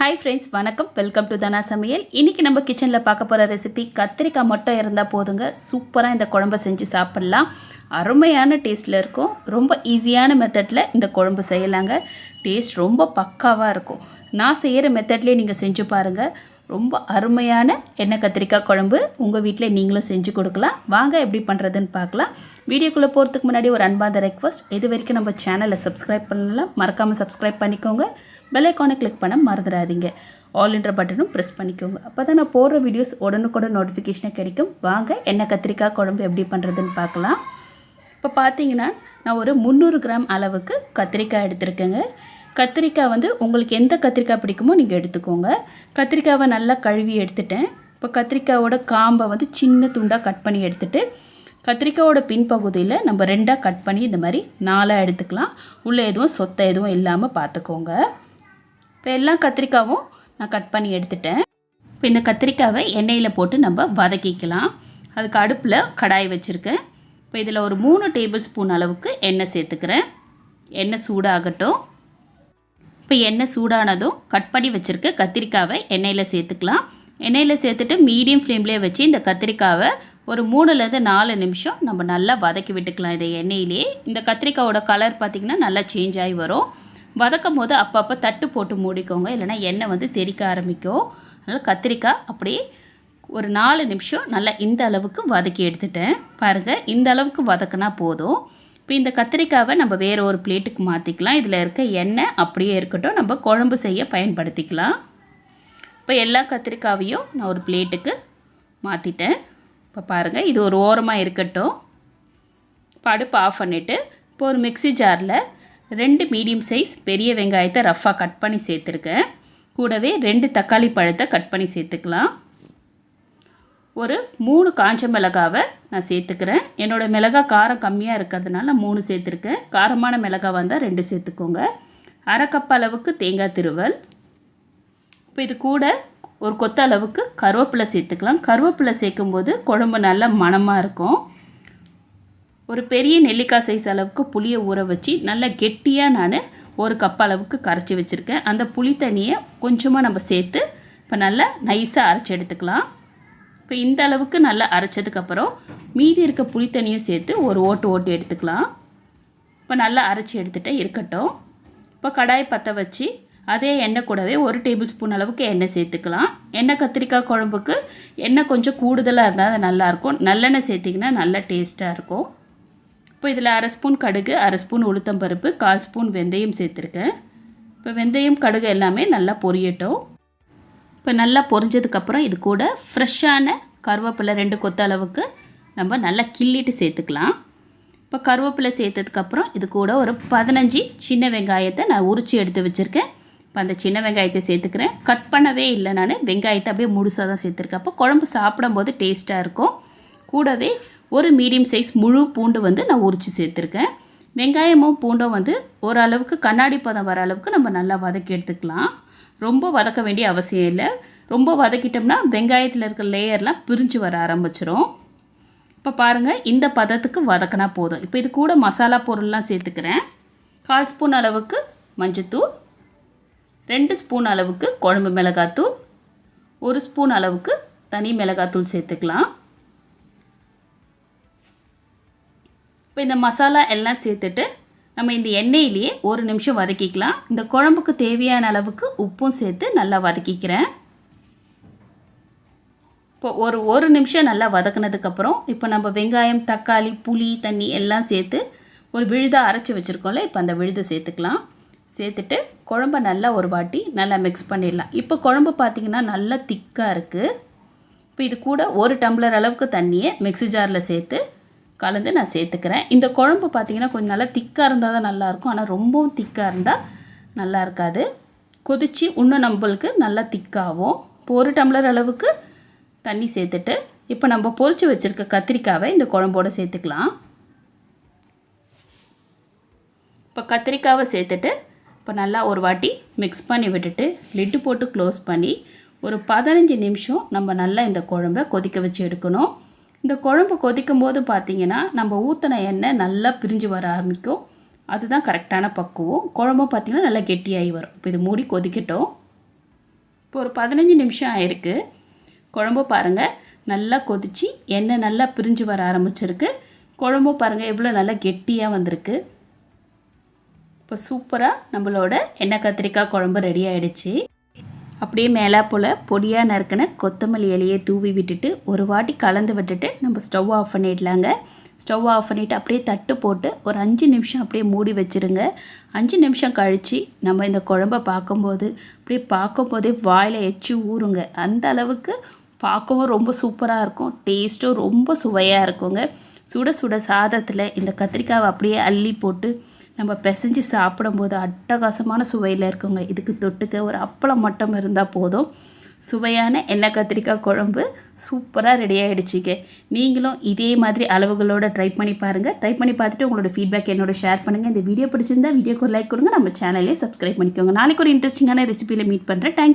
Hi friends வணக்கம். Welcome to Dhana சமையல் இன்றைக்கி நம்ம கிச்சனில் பார்க்க போகிற ரெசிபி கத்திரிக்காய் மட்டும் இருந்தால் போதுங்க. சூப்பராக இந்த குழம்பை செஞ்சு சாப்பிட்லாம். அருமையான டேஸ்ட்டில் இருக்கும். ரொம்ப ஈஸியான மெத்தடில் இந்த குழம்பு செய்யலாங்க. டேஸ்ட் ரொம்ப பக்காவாக இருக்கும். நான் செய்கிற மெத்தட்லேயே நீங்கள் செஞ்சு பாருங்கள் ரொம்ப அருமையான எண்ணெய் கத்திரிக்காய் குழம்பு உங்கள் வீட்டில் நீங்களும் செஞ்சு கொடுக்கலாம். வாங்க எப்படி பண்ணுறதுன்னு பார்க்கலாம். வீடியோக்குள்ளே போகிறதுக்கு முன்னாடி ஒரு அன்பாந்த ரெக்வஸ்ட் இது வரைக்கும் நம்ம சேனலை சப்ஸ்கிரைப் பண்ணலாம். மறக்காமல் சப்ஸ்கிரைப் பண்ணிக்கோங்க. பெலைக்கானை கிளிக் பண்ண மறந்துடாதீங்க. ஆல் என்ற பட்டனும் ப்ரெஸ் பண்ணிக்கோங்க. அப்போ தான் நான் போடுற வீடியோஸ் உடனுக்குடன் நோட்டிஃபிகேஷனாக கிடைக்கும். வாங்க என்ன கத்திரிக்காய் குழம்பு எப்படி பண்ணுறதுன்னு பார்க்கலாம். இப்போ பார்த்தீங்கன்னா நான் ஒரு முந்நூறு கிராம் அளவுக்கு கத்திரிக்காய் எடுத்திருக்கேங்க. கத்திரிக்காய் வந்து உங்களுக்கு எந்த கத்திரிக்காய் பிடிக்குமோ நீங்கள் எடுத்துக்கோங்க. கத்திரிக்காவை நல்லா கழுவி எடுத்துட்டேன். இப்போ கத்திரிக்காயோட காம்பை வந்து சின்ன துண்டாக கட் பண்ணி எடுத்துகிட்டு கத்திரிக்காயோட பின்பகுதியில் நம்ம ரெண்டாக கட் பண்ணி இந்த மாதிரி நாலாக எடுத்துக்கலாம். உள்ளே எதுவும் சொத்தை எதுவும் இல்லாமல் பார்த்துக்கோங்க. இப்போ எல்லா கத்திரிக்காவும் நான் கட் பண்ணி எடுத்துட்டேன். இப்போ இந்த கத்திரிக்காவை எண்ணெயில் போட்டு நம்ம வதக்கிக்கலாம். அதுக்கு அடுப்பில் கடாய் வச்சுருக்கேன். இப்போ இதில் ஒரு மூணு டேபிள் ஸ்பூன் அளவுக்கு எண்ணெய் சேர்த்துக்கிறேன். எண்ணெய் சூடாகட்டும். இப்போ எண்ணெய் சூடானதும் கட் பண்ணி வச்சுருக்க கத்திரிக்காவை எண்ணெயில் சேர்த்துக்கலாம். எண்ணெயில் சேர்த்துட்டு மீடியம் ஃப்ளேம்லேயே வச்சு இந்த கத்திரிக்காவை ஒரு மூணுலேருந்து நாலு நிமிஷம் நம்ம நல்லா வதக்கி விட்டுக்கலாம் இதை எண்ணெயிலே. இந்த கத்திரிக்காவோட கலர் பார்த்திங்கன்னா நல்லா சேஞ்ச் ஆகி வரும். வதக்கும் போது அப்பப்போ தட்டு போட்டு மூடிக்கோங்க. இல்லைனா எண்ணெய் வந்து தெறிக்க ஆரம்பிக்கும். அதனால் கத்திரிக்காய் அப்படியே ஒரு நாலு நிமிஷம் நல்லா இந்த அளவுக்கு வதக்கி எடுத்துட்டேன். பாருங்கள் இந்த அளவுக்கு வதக்கினா போதும். இப்போ இந்த கத்திரிக்காவை நம்ம வேறு ஒரு பிளேட்டுக்கு மாற்றிக்கலாம் இதில் இருக்க எண்ணெய் அப்படியே இருக்கட்டும். நம்ம குழம்பு செய்ய பயன்படுத்திக்கலாம். இப்போ எல்லா கத்திரிக்காவையும் நான் ஒரு பிளேட்டுக்கு மாற்றிட்டேன் இப்போ பாருங்கள் இது ஒரு ஓரமாக இருக்கட்டும். இப்போ அடுப்பு ஆஃப் பண்ணிவிட்டு இப்போ ஒரு மிக்ஸி ஜாரில் ரெண்டு மீடியம் சைஸ் பெரிய வெங்காயத்தை ரஃப்பாக கட் பண்ணி சேர்த்துருக்கேன். கூடவே ரெண்டு தக்காளி பழத்தை கட் பண்ணி சேர்த்துக்கலாம். ஒரு மூணு காஞ்ச மிளகாவை நான் சேர்த்துக்கிறேன். என்னோடய மிளகா காரம் கம்மியாக இருக்கிறதுனால மூணு சேர்த்துருக்கேன். காரமான மிளகா வந்தால் ரெண்டு சேர்த்துக்கோங்க. அரை கப் அளவுக்கு தேங்காய் திருவல். இப்போ இது கூட ஒரு கொத்த அளவுக்கு கருவேப்பிலை சேர்த்துக்கலாம். கருவேப்பிலை சேர்க்கும்போது குழம்பு நல்லா மணமாக இருக்கும். ஒரு பெரிய நெல்லிக்காய் சைஸ் அளவுக்கு புளியை ஊற வச்சு நல்லா கெட்டியாக நான் ஒரு கப் அளவுக்கு கரைச்சி வச்சுருக்கேன். அந்த புளி தண்ணியை கொஞ்சமாக நம்ம சேர்த்து இப்போ நல்லா நைஸாக அரைச்சி எடுத்துக்கலாம். இப்போ இந்த அளவுக்கு நல்லா அரைச்சதுக்கப்புறம் மீதி இருக்க புளி தண்ணியும் சேர்த்து ஒரு ஓட்டு ஓட்டு எடுத்துக்கலாம். இப்போ நல்லா அரைச்சி எடுத்துகிட்டே இருக்கட்டும். இப்போ கடாய் பற்ற வச்சு அதே எண்ணெய் கூடவே ஒரு டேபிள் ஸ்பூன் அளவுக்கு எண்ணெய் சேர்த்துக்கலாம். எண்ணெய் கத்திரிக்காய் குழம்புக்கு எண்ணெய் கொஞ்சம் கூடுதலாக இருந்தால் அது நல்லாயிருக்கும் நல்லெண்ணெய் சேர்த்திங்கன்னா நல்லா டேஸ்ட்டாக இருக்கும். இப்போ இதில் அரை ஸ்பூன் கடுகு அரை ஸ்பூன் உளுத்தம்பருப்பு கால் ஸ்பூன் வெந்தயம் சேர்த்துருக்கேன். இப்போ வெந்தயம் கடுகு எல்லாமே நல்லா பொரியட்டும். இப்போ நல்லா பொரிஞ்சதுக்கப்புறம் இது கூட ஃப்ரெஷ்ஷான கருவேப்பிலை ரெண்டு கொத்த அளவுக்கு நம்ம நல்லா கிள்ளிட்டு சேர்த்துக்கலாம். இப்போ கருவேப்பிலை சேர்த்ததுக்கப்புறம் இது கூட ஒரு பதினஞ்சு சின்ன வெங்காயத்தை நான் உரித்து எடுத்து வச்சுருக்கேன். இப்போ அந்த சின்ன வெங்காயத்தை சேர்த்துக்கிறேன். கட் பண்ணவே இல்லை நான். வெங்காயத்தை அப்படியே முழுசாக தான் சேர்த்துருக்கேன். அப்போ குழம்பு சாப்பிடும்போது டேஸ்ட்டாக இருக்கும். கூடவே ஒரு மீடியம் சைஸ் முழு பூண்டு வந்து நான் உரித்து சேர்த்துருக்கேன். வெங்காயமும் பூண்டும் வந்து ஓரளவுக்கு கண்ணாடி பதம் வர அளவுக்கு நம்ம நல்லா வதக்கி எடுத்துக்கலாம். ரொம்ப வதக்க வேண்டிய அவசியம் இல்லை. ரொம்ப வதக்கிட்டோம்னா வெங்காயத்தில் இருக்க லேயர்லாம் பிரிஞ்சு வர ஆரம்பிச்சிடும் இப்போ பாருங்கள் இந்த பதத்துக்கு வதக்கினா போதும். இப்போ இது கூட மசாலா பொருள்லாம் சேர்த்துக்கிறேன். கால் ஸ்பூன் அளவுக்கு மஞ்சத்தூள் ரெண்டு ஸ்பூன் அளவுக்கு குழம்பு மிளகாத்தூள் ஒரு ஸ்பூன் அளவுக்கு தனி மிளகாத்தூள் சேர்த்துக்கலாம். இப்போ இந்த மசாலா எல்லாம் சேர்த்துட்டு நம்ம இந்த எண்ணெயிலேயே ஒரு நிமிஷம் வதக்கிக்கலாம். இந்த குழம்புக்கு தேவையான அளவுக்கு உப்பும் சேர்த்து நல்லா வதக்கிக்கிறேன். இப்போ ஒரு ஒரு நிமிஷம் நல்லா வதக்குனதுக்கப்புறம் இப்போ நம்ம வெங்காயம் தக்காளி புளி தண்ணி எல்லாம் சேர்த்து ஒரு விழுதாக அரைச்சி வச்சுருக்கோம்ல இப்போ அந்த விழுதை சேர்த்துக்கலாம். சேர்த்துட்டு குழம்ப நல்லா ஒரு வாட்டி நல்லா மிக்ஸ் பண்ணிடலாம். இப்போ குழம்பு பார்த்திங்கன்னா நல்லா திக்காக இருக்குது இப்போ இது கூட ஒரு டம்ளர் அளவுக்கு தண்ணியை மிக்ஸி ஜாரில் சேர்த்து கலந்து நான் சேர்த்துக்கிறேன். இந்த குழம்பு பார்த்திங்கன்னா கொஞ்சம் நல்லா திக்காக இருந்தால் தான் நல்லாயிருக்கும். ஆனால் ரொம்பவும் திக்காக இருந்தால் நல்லா இருக்காது கொதித்து இன்னும் நம்மளுக்கு நல்லா திக்காகும். இப்போ ஒரு டம்ளர் அளவுக்கு தண்ணி சேர்த்துட்டு இப்போ நம்ம பொரித்து வச்சுருக்க கத்திரிக்காவை இந்த குழம்போடு சேர்த்துக்கலாம். இப்போ கத்திரிக்காவை சேர்த்துட்டு இப்போ நல்லா ஒரு வாட்டி மிக்ஸ் பண்ணி விட்டுட்டு லிட்டு போட்டு க்ளோஸ் பண்ணி ஒரு பதினஞ்சு நிமிஷம் நம்ம நல்லா இந்த குழம்ப கொதிக்க வச்சு எடுக்கணும். இந்த குழம்பு கொதிக்கும் போது பார்த்திங்கன்னா நம்ம ஊற்றின எண்ணெய் நல்லா பிரிஞ்சு வர ஆரம்பிக்கும். அதுதான் கரெக்டான பக்குவம். குழம்பும் பார்த்திங்கன்னா நல்லா கெட்டியாகி வரும். இப்போ இது மூடி கொதிக்கட்டும். இப்போ ஒரு பதினஞ்சு நிமிஷம் ஆயிருக்கு. குழம்பு பாருங்கள் நல்லா கொதிச்சு எண்ணெய் நல்லா பிரிஞ்சு வர ஆரம்பிச்சிருக்கு. குழம்பு பாருங்கள் எவ்வளோ நல்லா கெட்டியாக வந்திருக்கு. இப்போ சூப்பராக நம்மளோட எண்ணெய் கத்திரிக்காய் குழம்பு ரெடி ஆகிடுச்சி அப்படியே மேலே போல் பொடியாக நறுக்கின கொத்தமல்லி இலையை தூவி விட்டுட்டு ஒரு வாட்டி கலந்து விட்டுட்டு நம்ம ஸ்டவ் ஆஃப் பண்ணிடலாங்க. ஸ்டவ் ஆஃப் பண்ணிவிட்டு அப்படியே தட்டு போட்டு ஒரு அஞ்சு நிமிஷம் அப்படியே மூடி வச்சுருங்க. அஞ்சு நிமிஷம் கழித்து நம்ம இந்த குழம்ப பார்க்கும்போது அப்படியே பார்க்கும்போதே வாயில் எச்சு ஊறுங்க. அந்த அளவுக்கு பார்க்கவும் ரொம்ப சூப்பராக இருக்கும். டேஸ்ட்டும் ரொம்ப சுவையாக இருக்குங்க. சுட சுட சாதத்தில் இந்த கத்திரிக்காவை அப்படியே அள்ளி போட்டு நம்ம பிசைஞ்சு சாப்பிடும்போது அட்டகாசமான சுவையில் இருக்குங்க. இதுக்கு தொட்டுக்க ஒரு அப்பளம் மட்டும் இருந்தால் போதும். சுவையான எண்ணெய் கத்திரிக்காய் குழம்பு சூப்பராக ரெடி ஆகிடுச்சிங்க நீங்களும் இதே மாதிரி அளவுகளோடு ட்ரை பண்ணி பாருங்கள் ட்ரை பண்ணி பார்த்துட்டு உங்களோட ஃபீட்பேக் என்னோட ஷேர் பண்ணுங்கள் இந்த வீடியோ பிடிச்சிருந்தா வீடியோக்கு ஒரு லைக் கொடுங்க. நம்ம சேனலே சப்ஸ்கிரைப் பண்ணிக்கோங்க. நாளைக்கு ஒரு இன்ட்ரெஸ்டிங்கான ரெசிபியில் மீட் பண்ணுறேன் தேங்க்